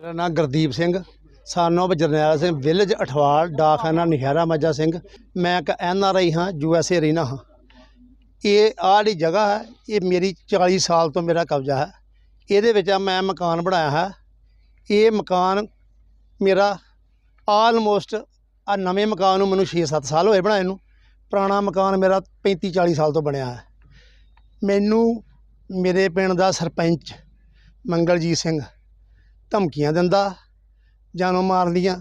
ਮੇਰਾ ਨਾਮ Gurdeep Singh. Son of Jarnail Singh, village Athwal ਡਾਕਖਾਨਾ Nihra Majja Singh. ਮੈਂ ਇੱਕ ਐਨ ਆਰ ਆਈ ਹਾਂ, ਯੂ ਐਸ ਏ ਰਹਿਣਾ ਹਾਂ। ਇਹ ਆਹ ਜਿਹੜੀ ਜਗ੍ਹਾ ਹੈ, ਇਹ ਮੇਰੀ 40 ਸਾਲ ਤੋਂ ਮੇਰਾ ਕਬਜ਼ਾ ਹੈ। ਇਹਦੇ ਵਿੱਚ ਮੈਂ ਮਕਾਨ ਬਣਾਇਆ ਹੈ। ਇਹ ਮਕਾਨ ਮੇਰਾ ਆਲਮੋਸਟ ਆ ਨਵੇਂ ਮਕਾਨ ਨੂੰ ਮੈਨੂੰ 6-7 ਸਾਲ ਹੋਏ ਬਣਾਏ ਨੂੰ। ਪੁਰਾਣਾ ਮਕਾਨ ਮੇਰਾ 35-40 ਸਾਲ ਤੋਂ ਬਣਿਆ ਹੈ। ਮੈਨੂੰ ਮੇਰੇ ਪਿੰਡ ਦਾ ਸਰਪੰਚ ਮੰਗਲਜੀਤ ਸਿੰਘ ਧਮਕੀਆਂ ਦਿੰਦਾ ਜਾਨੋਂ ਮਾਰਨ ਦੀਆਂ।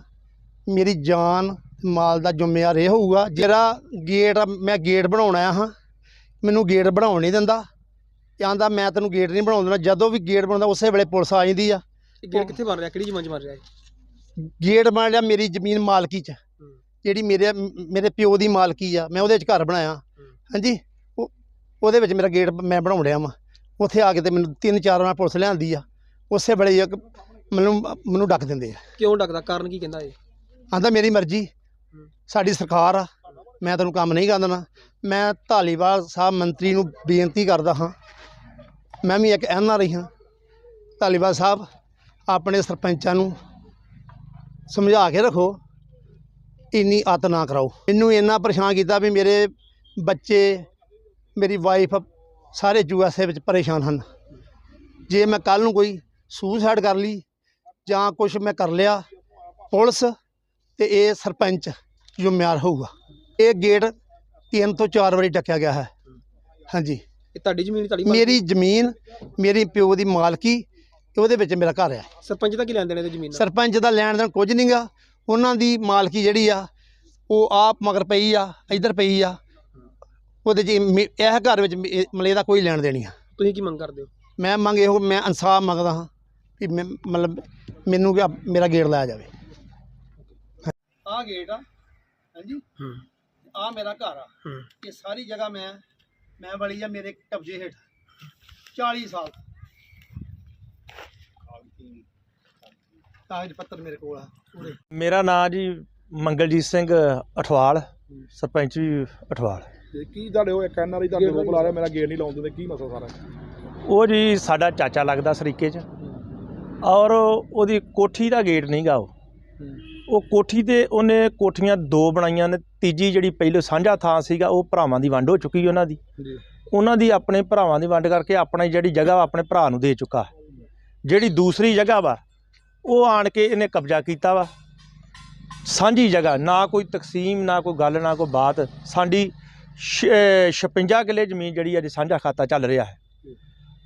ਮੇਰੀ ਜਾਨ ਮਾਲ ਦਾ ਜ਼ਿੰਮੇਵਾਰ ਇਹ ਹੋਊਗਾ। ਜਿਹੜਾ ਗੇਟ ਮੈਂ ਗੇਟ ਬਣਾਉਣਾ ਹਾਂ। ਮੈਨੂੰ ਗੇਟ ਬਣਾਉਣ ਨਹੀਂ ਦਿੰਦਾ। ਕਹਿੰਦਾ ਮੈਂ ਤੈਨੂੰ ਗੇਟ ਨਹੀਂ ਬਣਾਉਣ ਦੇਣਾ ਜਦੋਂ ਵੀ ਗੇਟ ਬਣਾਉਂਦਾ ਉਸੇ ਵੇਲੇ ਪੁਲਿਸ ਆ ਜਾਂਦੀ ਆ। ਗੇਟ ਕਿੱਥੇ ਬਣ ਰਿਹਾ? ਕਿਹੜੀ ਜ਼ਮੀਨ 'ਚ ਬਣ ਰਿਹਾ ਗੇਟ ਬਣ ਲਿਆ ਮੇਰੀ ਜ਼ਮੀਨ ਮਾਲਕੀ ਚ। ਜਿਹੜੀ ਮੇਰੇ ਮੇਰੇ ਪਿਓ ਦੀ ਮਾਲਕੀ ਆ। ਮੈਂ ਉਹਦੇ ਚ ਘਰ ਬਣਾਇਆ। ਹਾਂਜੀ? ਉਹ ਉਹਦੇ ਵਿੱਚ ਮੇਰਾ ਗੇਟ ਮੈਂ ਬਣਾਉਣ ਡਿਆ ਵਾਂ। ਉੱਥੇ ਆ ਕੇ ਤੇ ਮੈਨੂੰ ਤਿੰਨ ਚਾਰ ਵਾਰ ਪੁਲਿਸ ਲਿਆਂਦੀ ਆ। ਉਸੇ ਵੇਲੇ ਇੱਕ ਮੈਨੂੰ ਮੈਨੂੰ ਡੱਕ ਦਿੰਦੇ ਆ। ਕਿਉਂ ਡੱਕਦਾ? ਕਾਰਨ ਕੀ ਕਹਿੰਦਾ ਇਹ? ਆਂਦਾ ਮੇਰੀ ਮਰਜ਼ੀ। ਸਾਡੀ ਸਰਕਾਰ ਆ। ਮੈਂ ਤੈਨੂੰ ਕੰਮ ਨਹੀਂ ਕਰਨ। ਦੇਣਾ ਮੈਂ ਧਾਲੀਵਾਲ ਸਾਹਿਬ ਮੰਤਰੀ ਨੂੰ ਬੇਨਤੀ ਕਰਦਾ ਹਾਂ। ਮੈਂ ਵੀ ਇੱਕ ਐਨ ਆਰ ਆਈ ਹਾਂ। ਧਾਲੀਵਾਲ ਸਾਹਿਬ ਆਪਣੇ ਸਰਪੰਚਾਂ ਨੂੰ ਸਮਝਾ ਕੇ ਰੱਖੋ। ਇੰਨੀ ਅੱਤ ਨਾ ਕਰਾਓ। ਮੈਨੂੰ ਇੰਨਾ ਪਰੇਸ਼ਾਨ ਕੀਤਾ ਵੀ ਮੇਰੇ ਬੱਚੇ ਮੇਰੀ ਵਾਈਫ ਸਾਰੇ ਯੂ ਐਸ ਏ ਵਿੱਚ ਪਰੇਸ਼ਾਨ ਹਨ। ਜੇ ਮੈਂ ਕੱਲ ਨੂੰ ਕੋਈ ਸੁਸਾਈਡ ਕਰ ਲਈ ਜਾਂ ਕੁਝ ਮੈਂ ਕਰ ਲਿਆ ਪੁਲਿਸ ਤੇ ਇਹ ਸਰਪੰਚ ਜ਼ਿੰਮੇਵਾਰ ਹੋਊਗਾ। ਇਹ ਗੇਟ ਤਿੰਨ ਤੋਂ ਚਾਰ ਵਾਰੀ ਟੱਕਿਆ ਗਿਆ ਹੈ। ਹਾਂਜੀ। ਇਹ ਤੁਹਾਡੀ ਜ਼ਮੀਨ ਤੁਹਾਡੀ ਮੇਰੀ ਜ਼ਮੀਨ ਮੇਰੀ ਪਿਓ ਦੀ ਮਾਲਕੀ ਤੇ ਉਹਦੇ ਵਿੱਚ ਮੇਰਾ ਘਰ ਹੈ ਸਰਪੰਚ ਦਾ ਕੀ ਲੈਣ ਦੇਣੇ ਤੇ ਜ਼ਮੀਨ ਨਾਲ ਸਰਪੰਚ ਦਾ ਲੈਣ ਦੇਣ ਕੁਝ ਨਹੀਂਗਾ ਉਹਨਾਂ ਦੀ ਮਾਲਕੀ ਜਿਹੜੀ ਆ ਉਹ ਆਪ ਮਗਰ ਪਈ ਆ ਇੱਧਰ ਪਈ ਆ। ਉਹਦੇ 'ਚ ਮੇ- ਇਹ ਘਰ ਵਿੱਚ ਮੇ- ਮਲੇ ਦਾ ਕੋਈ ਲੈਣ ਦੇਣੀ ਆ। ਤੁਸੀਂ ਕੀ ਮੰਗ ਕਰਦੇ ਹੋ? ਮੈਂ ਮੰਗ ਇਹੋ ਮੈਂ ਇਨਸਾਫ ਮੰਗਦਾ ਹਾਂ। ਵੀ ਮੈਂ ਮਤਲਬ ਮੈਨੂੰ ਕਿ ਮੇਰਾ ਗੇਟ ਲਾਇਆ ਜਾਵੇ। ਆ ਗੇਟ ਆ ਹਾਂਜੀ? ਹੂੰ। ਆ ਮੇਰਾ ਘਰ ਆ। ਹੂੰ। ਇਹ ਸਾਰੀ ਜਗ੍ਹਾ ਮੈਂ ਮੈਂ ਵਲੀ ਆ ਮੇਰੇ ਕਬਜ਼ੇ ਹੇਠ। 40 ਸਾਲ। ਕਾਗਜ਼ ਪੱਤਰ ਮੇਰੇ ਕੋਲ ਆ ਪੂਰੇ। ਮੇਰਾ ਨਾਂ ਜੀ ਮੰਗਲਜੀਤ ਸਿੰਘ ਅਠਵਾਲ ਸਰਪੰਚ ਵੀ ਅਠਵਾਲ। ਤੇ ਕੀ ਤੁਹਾਡੇ ਉਹ ਇੱਕ ਐਨਆਰਆਈ ਤੁਹਾਡੇ ਕੋਲ ਬੁਲਾ ਰਿਹਾ ਮੇਰਾ ਗੇਟ ਨਹੀਂ ਲਾਉਣ ਦਿੰਦੇ ਕੀ ਮਸਲਾ ਸਾਰਾ? ਉਹ ਜੀ ਸਾਡਾ ਚਾਚਾ ਲੱਗਦਾ ਸਰੀਕੇ 'ਚ। ਔਰ ਉਹਦੀ ਕੋਠੀ ਦਾ ਗੇਟ ਨਹੀਂਗਾ ਉਹ। ਉਹ ਕੋਠੀ ਤੇ ਉਹਨੇ ਕੋਠੀਆਂ ਦੋ ਬਣਾਈਆਂ ਨੇ। ਤੀਜੀ ਜਿਹੜੀ ਪਹਿਲੇ ਸਾਂਝਾ ਥਾਂ ਸੀਗਾ ਉਹ ਭਰਾਵਾਂ ਦੀ ਵੰਡ ਹੋ ਚੁੱਕੀ ਉਹਨਾਂ ਦੀ। ਉਹਨਾਂ ਦੀ ਆਪਣੇ ਭਰਾਵਾਂ ਦੀ ਵੰਡ ਕਰਕੇ ਆਪਣੀ ਜਿਹੜੀ ਜਗ੍ਹਾ ਆਪਣੇ ਭਰਾ ਨੂੰ ਦੇ ਚੁੱਕਾ। ਜਿਹੜੀ ਦੂਸਰੀ ਜਗ੍ਹਾ ਵਾ ਉਹ ਆਣ ਕੇ ਇਹਨੇ ਕਬਜ਼ਾ ਕੀਤਾ ਵਾ। ਸਾਂਝੀ ਜਗ੍ਹਾ ਨਾ ਕੋਈ ਤਕਸੀਮ ਨਾ ਕੋਈ ਗੱਲ ਨਾ ਕੋਈ ਬਾਤ। ਸਾਡੀ ਛ- ਅਹ 56 ਕਿੱਲੇ ਜ਼ਮੀਨ ਜਿਹੜੀ ਅੱਜ ਸਾਂਝਾ ਖਾਤਾ ਚੱਲ ਰਿਹਾ ਹੈ।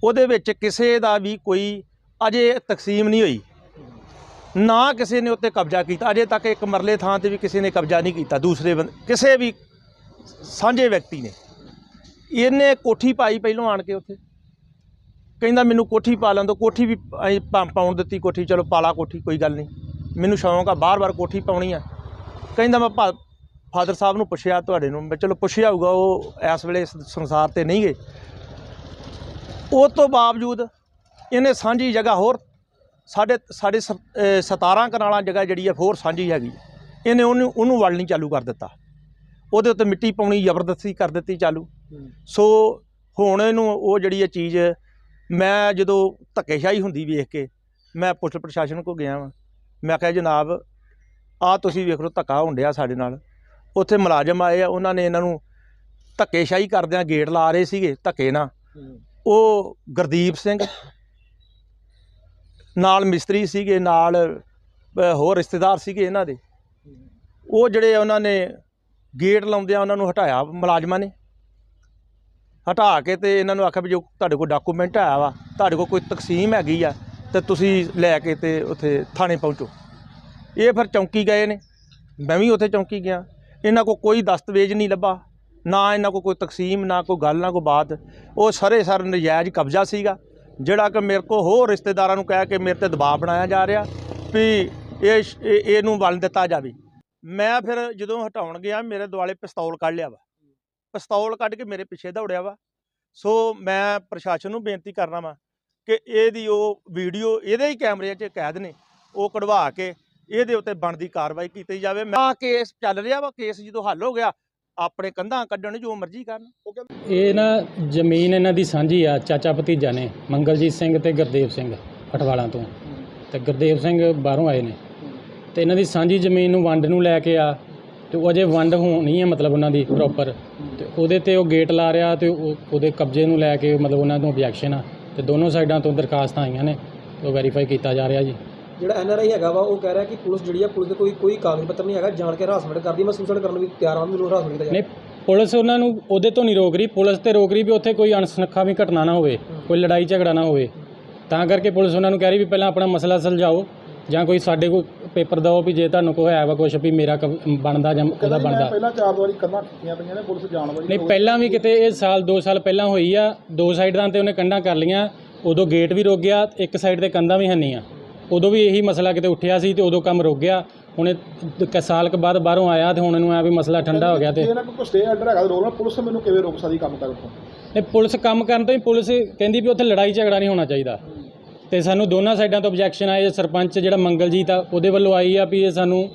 ਉਹਦੇ ਵਿੱਚ ਕਿਸੇ ਦਾ ਵੀ ਕੋਈ ਅਜੇ ਤਕਸੀਮ ਨਹੀਂ ਹੋਈ। ਨਾ ਕਿਸੇ ਨੇ ਉੱਤੇ ਕਬਜ਼ਾ ਕੀਤਾ। ਅਜੇ ਤੱਕ ਇੱਕ ਮਰਲੇ ਥਾਂ ਤੇ ਵੀ ਕਿਸੇ ਨੇ ਕਬਜ਼ਾ ਨਹੀਂ ਕੀਤਾ। ਦੂਸਰੇ ਬੰਦ- ਕਿਸੇ ਵੀ ਸਾਂਝੇ ਵਿਅਕਤੀ ਨੇ। ਇਹਨੇ ਕੋਠੀ ਪਾਈ ਪਹਿਲੋਂ ਆਣ ਕੇ ਉੱਥੇ। ਕਹਿੰਦਾ ਮੈਨੂੰ ਕੋਠੀ ਪਾ ਲੈਣ ਦਿਓ। ਕੋਠੀ ਵੀ ਅਸੀਂ ਪਾ- ਪਾਉਣ ਦਿੱਤੀ ਕੋਠੀ। ਚਲੋ ਪਾਲਾ ਕੋਠੀ, ਕੋਈ ਗੱਲ ਨਹੀਂ। ਮੈਨੂੰ ਸ਼ੌਂਕ ਆ ਬਾਰ-ਬਾਰ ਕੋਠੀ ਪਾਉਣੀ ਆ। ਕਹਿੰਦਾ ਮੈਂ ਫਾਦਰ ਸਾਹਿਬ ਨੂੰ ਪੁੱਛਿਆ ਤੁਹਾਡੇ ਨੂੰ। ਮੈਂ ਚਲੋ ਪੁੱਛਿਆ ਹੋਊਗਾ, ਉਹ ਇਸ ਵੇਲੇ ਸੰਸਾਰ ਤੇ ਨਹੀਂ ਗਏ। ਉਹ ਤੋਂ ਬਾਵਜੂਦ ਇਹਨੇ ਸਾਂਝੀ ਜਗ੍ਹਾ ਹੋਰ ਸਾਡੇ ਸਾਡੇ ਸ- ਅਹ 17 ਕਨਾਲਾਂ ਜਗ੍ਹਾ ਜਿਹੜੀ ਆ ਹੋਰ ਸਾਂਝੀ ਹੈਗੀ। ਇਹਨੇ ਉਹਨੂੰ ਉਹਨੂੰ ਵਲਣੀ ਚਾਲੂ ਕਰ ਦਿੱਤਾ। ਉਹਦੇ ਉੱਤੇ ਮਿੱਟੀ ਪਾਉਣੀ ਜ਼ਬਰਦਸਤੀ ਕਰ ਦਿੱਤੀ ਚਾਲੂ। ਸੋ ਹੁਣ ਇਹਨੂੰ ਉਹ ਜਿਹੜੀ ਇਹ ਚੀਜ਼ ਮੈਂ ਜਦੋਂ ਧੱਕੇਸ਼ਾਹੀ ਹੁੰਦੀ ਵੇਖ ਕੇ ਮੈਂ ਪੁਲਿਸ ਪ੍ਰਸ਼ਾਸਨ ਕੋ ਗਿਆ ਵਾਂ। ਮੈਂ ਕਿਹਾ ਜਨਾਬ ਆ ਤੁਸੀਂ ਵੇਖ ਲਓ ਧੱਕਾ ਹੋਣ ਡਿਆ ਸਾਡੇ ਨਾਲ। ਉੱਥੇ ਮੁਲਾਜ਼ਮ ਆਏ ਆ ਉਹਨਾਂ ਨੇ ਇਹਨਾਂ ਨੂੰ ਧੱਕੇਸ਼ਾਹੀ ਕਰਦਿਆਂ ਗੇਟ ਲਾ ਰਹੇ ਸੀਗੇ ਧੱਕੇ ਨਾਲ। ਉਹ ਗੁਰਦੀਪ ਸਿੰਘ ਨਾਲ ਮਿਸਤਰੀ ਸੀਗੇ, ਨਾਲ ਹੋਰ ਰਿਸ਼ਤੇਦਾਰ ਸੀਗੇ ਇਹਨਾਂ ਦੇ। ਉਹ ਜਿਹੜੇ ਉਹਨਾਂ ਨੇ ਗੇਟ ਲਾਉਂਦਿਆਂ ਉਹਨਾਂ ਨੂੰ ਹਟਾਇਆ ਮੁਲਾਜ਼ਮਾਂ ਨੇ। ਹਟਾ ਕੇ ਤੇ ਇਹਨਾਂ ਨੂੰ ਆਖਿਆ ਵੀ ਜੋ ਤੁਹਾਡੇ ਕੋਲ ਡਾਕੂਮੈਂਟ ਆਇਆ ਵਾ, ਤੁਹਾਡੇ ਕੋਲ ਕੋਈ ਤਕਸੀਮ ਹੈਗੀ ਆ, ਤੇ ਤੁਸੀਂ ਲੈ ਕੇ ਤੇ ਉੱਥੇ ਥਾਣੇ ਪਹੁੰਚੋ। ਇਹ ਫਿਰ ਚੌਂਕੀ ਗਏ ਨੇ। ਮੈਂ ਵੀ ਉੱਥੇ ਚੌਂਕੀ ਗਿਆ। ਇਹਨਾਂ ਕੋਲ ਕੋਈ ਦਸਤਾਵੇਜ਼ ਨਹੀਂ ਲੱਭਾ। ਨਾ ਇਹਨਾਂ ਕੋਲ ਕੋਈ ਤਕਸੀਮ, ਨਾ ਕੋਈ ਗੱਲ, ਨਾ ਕੋਈ ਬਾਤ। ਉਹ ਸਾਰੇ ਸਰ ਨਜਾਇਜ਼ ਕਬਜ਼ਾ ਸੀਗਾ। ਜਿਹੜਾ ਕਿ ਮੇਰੇ ਕੋ ਹੋਰ ਰਿਸ਼ਤੇਦਾਰਾਂ ਨੂੰ ਕਹਿ ਕੇ ਮੇਰੇ ਤੇ ਦਬਾਅ ਬਣਾਇਆ ਜਾ ਰਿਹਾ ਵੀ ਇਹ ਇਹ- ਇਹਨੂੰ ਵੱਲ ਦਿੱਤਾ ਜਾਵੇ। ਮੈਂ ਫਿਰ ਜਦੋਂ ਹਟਾਉਣ ਗਿਆ, ਮੇਰੇ ਦੁਆਲੇ ਪਿਸਤੌਲ ਕੱਢ ਲਿਆ ਵਾ। ਪਿਸਤੌਲ ਕੱਢ ਕੇ ਮੇਰੇ ਪਿੱਛੇ ਦੌੜਿਆ ਵਾ। ਸੋ ਮੈਂ ਪ੍ਰਸ਼ਾਸਨ ਨੂੰ ਬੇਨਤੀ ਕਰਨਾ ਵਾ ਕਿ ਇਹਦੀ ਉਹ ਵੀਡੀਓ ਇਹਦੇ ਹੀ ਕੈਮਰੇ 'ਚ ਕੈਦ ਨੇ, ਉਹ ਕਢਵਾ ਕੇ ਇਹਦੇ ਉੱਤੇ ਬਣਦੀ ਕਾਰਵਾਈ ਕੀਤੀ ਜਾਵੇ। ਮੈਂ ਕੇਸ ਚੱਲ ਰਿਹਾ ਵਾ, ਕੇਸ ਜਦੋਂ ਹੱਲ ਹੋ ਗਿਆ ਆਪਣੇ ਕੰਧਾਂ ਕੱਢਣ ਜੋ ਮਰਜ਼ੀ ਕਰਨ। ਇਹ ਨਾ ਜ਼ਮੀਨ ਇਹਨਾਂ ਦੀ ਸਾਂਝੀ ਆ, ਚਾਚਾ ਭਤੀਜਾ ਨੇ, ਮੰਗਲਜੀਤ ਸਿੰਘ ਤੇ ਗੁਰਦੇਵ ਸਿੰਘ ਫਟਵਾਲਾ ਤੋਂ। ਤੇ ਗੁਰਦੇਵ ਸਿੰਘ ਬਾਹਰੋਂ ਆਏ ਨੇ। ਤੇ ਇਹਨਾਂ ਦੀ ਸਾਂਝੀ ਜ਼ਮੀਨ ਨੂੰ ਵੰਡ ਨੂੰ ਲੈ ਕੇ ਆ, ਤੇ ਉਹ ਅਜੇ ਵੰਡ ਹੋਣੀ ਹੈ ਮਤਲਬ ਉਹਨਾਂ ਦੀ ਪ੍ਰੋਪਰ ਤੇ ਉਹਦੇ ਤੇ ਉਹ ਗੇਟ ਲਾ ਰਿਹਾ ਤੇ ਉਹਦੇ ਕਬਜ਼ੇ ਨੂੰ ਲੈ ਕੇ ਮਤਲਬ ਉਹਨਾਂ ਤੋਂ objection ਆ। ਤੇ ਦੋਨੋਂ ਸਾਈਡਾਂ ਤੋਂ ਦਰਖਾਸਤਾਂ ਆਈਆਂ ਨੇ ਉਹ ਵੈਰੀਫਾਈ ਕੀਤਾ ਜਾ ਰਿਹਾ ਜੀ। ਜਿਹੜਾ ਐਨਆਰਆਈ ਹੈਗਾ ਵਾ ਉਹ ਕਹਿ ਰਿਹਾ ਕਿ ਪੁਲਿਸ ਜਿਹੜੀ ਆ ਪੁਲਿਸ ਦੇ ਕੋਈ ਕੋਈ ਕਾਗਜ਼ ਪੱਤਰ ਨਹੀਂ ਹੈਗਾ ਜਾਣ ਕੇ ਹਰਾਸਮੈਂਟ ਕਰਦੀ ਮੈਂ ਸੁਸਾਈਡ ਕਰਨ ਨੂੰ ਵੀ ਤਿਆਰ ਹਾਂ ਮੈਨੂੰ ਹਰਾਸਮੈਂਟ ਕੀਤਾ ਨਹੀਂ ਪੁਲਿਸ ਉਹਨਾਂ ਨੂੰ ਉਹਦੇ ਤੋਂ ਨਹੀਂ ਰੋਕ ਰਹੀ ਪੁਲਿਸ ਤੇ ਰੋਕ ਰਹੀ ਵੀ ਉੱਥੇ ਕੋਈ ਅਣਸੁਖਾਵੀ ਵੀ ਘਟਨਾ ਨਾ ਹੋਵੇ ਕੋਈ ਲੜਾਈ ਝਗੜਾ ਨਾ ਹੋਵੇ। ਤਾਂ ਕਰਕੇ ਪੁਲਿਸ ਉਹਨਾਂ ਨੂੰ ਕਹਿ ਰਹੀ ਵੀ ਪਹਿਲਾਂ ਆਪਣਾ ਮਸਲਾ ਸੁਲਝਾਓ ਜਾਂ ਕੋਈ ਸਾਡੇ ਕੋਲ ਪੇਪਰ ਦਿਓ ਵੀ ਜੇ ਤੁਹਾਨੂੰ ਕੋਈ ਹੈ ਵਾ ਕੁਛ ਵੀ ਮੇਰਾ ਬਣਦਾ ਜਾਂ ਉਹਦਾ ਮੈਂ ਬਣਦਾ। ਪਹਿਲਾਂ ਚਾਰ ਵਾਰੀ ਕੰਨਾਂ ਖਿੱਚੀਆਂ ਪਈਆਂ ਨੇ ਪੁਲਿਸ ਜਾਣ ਵਾਲੀ ਨਹੀਂ ਪਹਿਲਾਂ ਵੀ ਕਿਤੇ ਇਹ ਸਾਲ 2 ਸਾਲ ਪਹਿਲਾਂ ਹੋਈ ਆ ਦੋ ਸਾਈਡਾਂ ਤੇ ਉਹਨੇ ਕੰਧਾਂ ਕਰ ਲੀਆਂ ਉਦੋਂ ਗੇਟ ਵੀ ਰੁਕ ਗਿਆ ਇੱਕ ਸਾਈਡ ਤੇ ਕੰਧਾਂ ਵੀ ਹੰਨੀਆਂ ਉਦੋਂ ਵੀ ਇਹੀ ਮਸਲਾ ਕਿਤੇ ਉੱਠਿਆ ਸੀ ਤੇ ਉਦੋਂ ਕੰਮ ਰੁਕ ਗਿਆ। ਹੁਣ ਇਹ ਕ- ਸਾਲ ਕੁ ਬਾਅਦ ਬਾਹਰੋਂ ਆਇਆ ਤੇ ਹੁਣ ਇਹਨੂੰ ਆ ਵੀ ਮਸਲਾ ਠੰਡਾ ਹੋ ਗਿਆ ਤੇ ਇਹਨਾਂ ਕੋਈ ਸਟੇ ਆਰਡਰ ਹੈਗਾ ਰੋਲ ਪੁਲਿਸ ਮੈਨੂੰ ਕਿਵੇਂ ਰੋਕ ਸਕਦੀ ਕੰਮ ਕਰਨ ਤੋਂ? ਨਹੀਂ ਪੁਲਿਸ ਕੰਮ ਕਰਨ ਤੋਂ ਹੀ ਪੁਲਿਸ ਕਹਿੰਦੀ ਵੀ ਉੱਥੇ ਲੜਾਈ ਝਗੜਾ ਨਹੀਂ ਹੋਣਾ ਚਾਹੀਦਾ। ਤੇ ਸਾਨੂੰ ਦੋਨਾਂ ਸਾਈਡਾਂ ਤੋਂ ਆਬਜੈਕਸ਼ਨ ਆਏ। ਸਰਪੰਚ ਜਿਹੜਾ ਮੰਗਲਜੀਤ ਆ ਉਹਦੇ ਵੱਲੋਂ ਆਈ ਆ ਵੀ ਇਹ ਸਾਨੂੰ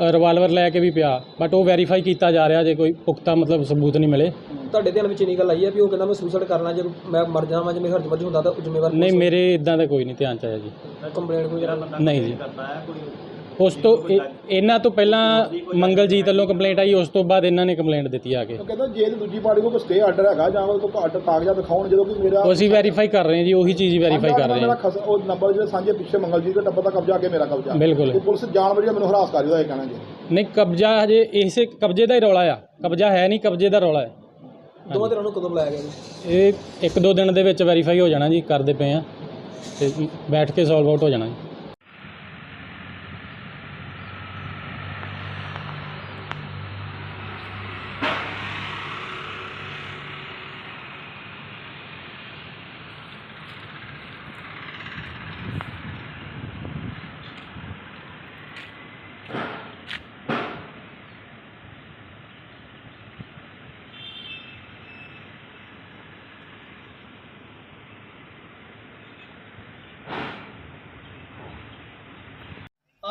ਰਿਵਾਲਵਰ ਲੈ ਕੇ ਵੀ ਪਿਆ ਬਟ ਉਹ ਵੈਰੀਫਾਈ ਕੀਤਾ ਜਾ ਰਿਹਾ ਜੇ ਕੋਈ ਪੁਖਤਾ ਮਤਲਬ ਸਬੂਤ ਨਹੀਂ ਮਿਲੇ। ਤੁਹਾਡੇ ਧਿਆਨ ਵਿੱਚ ਨਹੀਂ ਗੱਲ ਆਈ ਹੈ ਵੀ ਉਹ ਕਹਿੰਦਾ ਮੈਂ ਸੁਸਾਈਡ ਕਰਨਾ ਜੇ ਮੈਂ ਮਰ ਜਾਵਾਂ ਜੇ ਮੇਰੇ ਹਰਜ ਮਰਜ ਹੁੰਦਾ ਤਾਂ ਜ਼ਿੰਮੇਵਾਰ ਨਹੀਂ ਮੇਰੇ ਇਦਾਂ ਦਾ ਕੋਈ ਨਹੀਂ ਧਿਆਨ ਚ ਆਇਆ ਜੀ। ਕੰਪਲੇਂਟ ਕੋਈ ਨਹੀਂ ਜੀ। ਉਸ ਤੋਂ ਇਹ- ਇਹਨਾਂ ਤੋਂ ਪਹਿਲਾਂ ਮੰਗਲਜੀਤ ਵੱਲੋਂ ਕੰਪਲੇਂਟ ਆਈ ਉਸ ਤੋਂ ਬਾਅਦ ਇਹਨਾਂ ਨੇ ਕੰਪਲੇਂਟ ਦਿੱਤੀ ਆ ਕੇ। ਉਹ ਕਹਿੰਦਾ ਜੇ ਦੂਜੀ ਪਾਰਟੀ ਕੋਲ ਕੋਈ ਸਟੇ ਆਰਡਰ ਹੈਗਾ ਜਾਂ ਉਹ ਕੋਈ ਘੱਟ ਕਾਗਜ਼ਾਤ ਦਿਖਾਉਣ ਜਦੋਂ ਕਿ ਮੇਰਾ ਉਹ ਅਸੀਂ ਵੈਰੀਫਾਈ ਕਰ ਰਹੇ ਹਾਂ ਜੀ ਉਹੀ ਚੀਜ਼ ਵੈਰੀਫਾਈ ਕਰ ਰਹੇ ਮੇਰਾ ਹਾਂ ਖਸ- ਉਹ ਨੰਬਰ ਜਿਹੜੇ ਸਾਂਝੇ ਪਿੱਛੇ ਮੰਗਲਜੀਤ ਦੇ ਟੱਬਰ ਦਾ ਕਬਜ਼ਾ ਅੱਗੇ ਮੇਰਾ ਕਬਜ਼ਾ। ਬਿਲਕੁਲ। ਤੇ ਪੁਲਿਸ ਜਾਣ ਵਾਲੀ ਮੈਨੂੰ ਹਰਾਸ ਕਰ ਰਹੀ ਉਹਦਾ ਇਹ ਕਹਿਣਾ ਜੀ। ਨਹੀਂ ਕਬਜ਼ਾ ਹਜੇ ਇਸੇ ਕਬਜ਼ੇ ਦਾ ਹੀ ਰੌਲਾ ਆ। ਕਬਜ਼ਾ ਹੈ ਨਹੀਂ ਕਬਜ਼ੇ ਦਾ ਰੌਲਾ ਹੈ। ਦੋਵਾਂ ਧਿਰਾਂ ਨੂੰ ਕਦੋਂ ਬੁਲਾਇਆ ਗਿਆ ਜੀ? ਇਹ ਇੱਕ ਦੋ ਦਿਨ ਦੇ ਵਿੱਚ ਵੈਰੀਫਾਈ ਹੋ ਜਾਣਾ ਜੀ ਕਰਦੇ ਪਏ ਆ ਤੇ ਬੈਠ ਕੇ ਸੋਲਵ ਆਊਟ ਹੋ ਜਾਣਾ ਜੀ।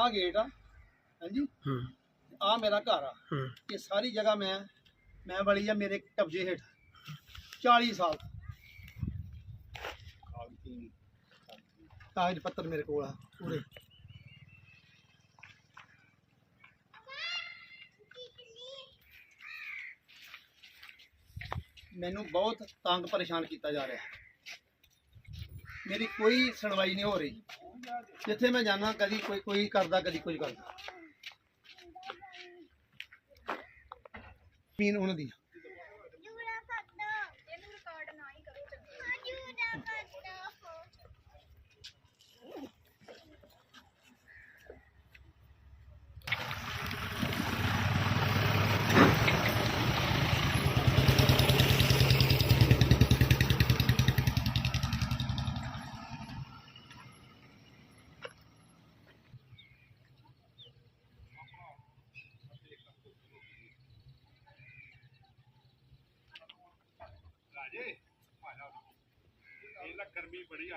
ਆ ਗੇਟ ਆ। ਹਾਂਜੀ? ਹੂੰ। ਆ ਮੇਰਾ ਘਰ ਆ। ਹੂੰ। ਇਹ ਸਾਰੀ ਜਗ੍ਹਾ ਮੈਂ ਮੈਂ ਵਾਲੀ ਆ ਮੇਰੇ ਕਬਜ਼ੇ ਹੇਠ। 40 ਸਾਲ। ਕਾਗਜ਼ ਪੱਤਰ ਮੇਰੇ ਕੋਲ ਆ ਪੂਰੇ। ਮੈਨੂੰ ਬਹੁਤ ਤੰਗ ਪਰੇਸ਼ਾਨ ਕੀਤਾ ਜਾ ਰਿਹਾ। ਮੇਰੀ ਕੋਈ ਸੁਣਵਾਈ ਨਹੀਂ ਹੋ ਰਹੀ। ਜਿੱਥੇ ਮੈਂ ਜਾਣਾ ਕਦੀ ਕੋਈ ਕੋਈ ਕਰਦਾ, ਕਦੀ ਕੁਝ ਕਰਦਾ। ਜ਼ਮੀਨ ਉਹਨਾਂ ਦੀ गर्मी बड़ी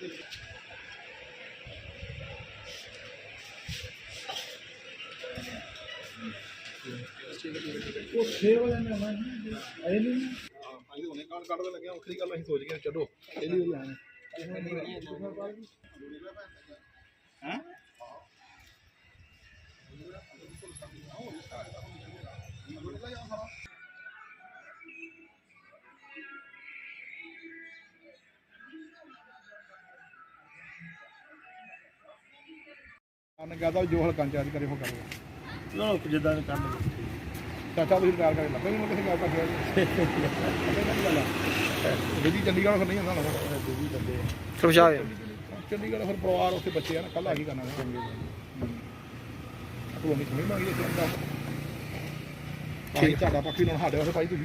Thank you. ਅਸੀਂ ਹੁਣੇ ਕਾਲ ਕੱਢਦੇ ਲੱਗਿਆ ਉਖਰੀ ਗੱਲ ਅਸੀਂ ਸੋਚ ਗਏ ਚਲੋ ਪਹਿਲੀ ਵਾਰੀ ਆਏ ਉਹਨੇ ਕਹਤਾ ਜੋ ਹਲਕਾਂ ਚਾਰਜ ਕਰੇ ਉਹ ਕਰੋ ਲੋਕ ਜਿੱਦਾਂ ਕੰਮ ਚਾਚਾ ਤੁਸੀਂ ਕਾਰ ਕਰਕੇ ਲੱਭੇ ਨਹੀਂ ਕਿਸੇ ਗੱਲ ਫਿਰ ਜਿਹੜੀ ਚੰਡੀਗੜ੍ਹ ਫਿਰ ਨਹੀਂ ਹੁੰਦਾ ਨਾ। ਦੂਜੀ ਬੰਦੇ ਖੁਸ਼ਾ ਚੰਡੀਗੜ੍ਹ ਫਿਰ ਪਰਿਵਾਰ ਉੱਥੇ ਬੱਚੇ ਆ ਨਾ ਕੱਲਾ ਕੀ ਕਰਨਾ। ਚੰਗੇ ਤੂੰ ਨਹੀਂ ਮੰਗੀ ਇਸ ਦਾ ਭਾਈ ਤੁਹਾਡਾ ਪੱਖੀ ਲਾਉਣ ਸਾਡੇ ਵਾਸਤੇ ਭਾਈ ਤੁਸੀਂ।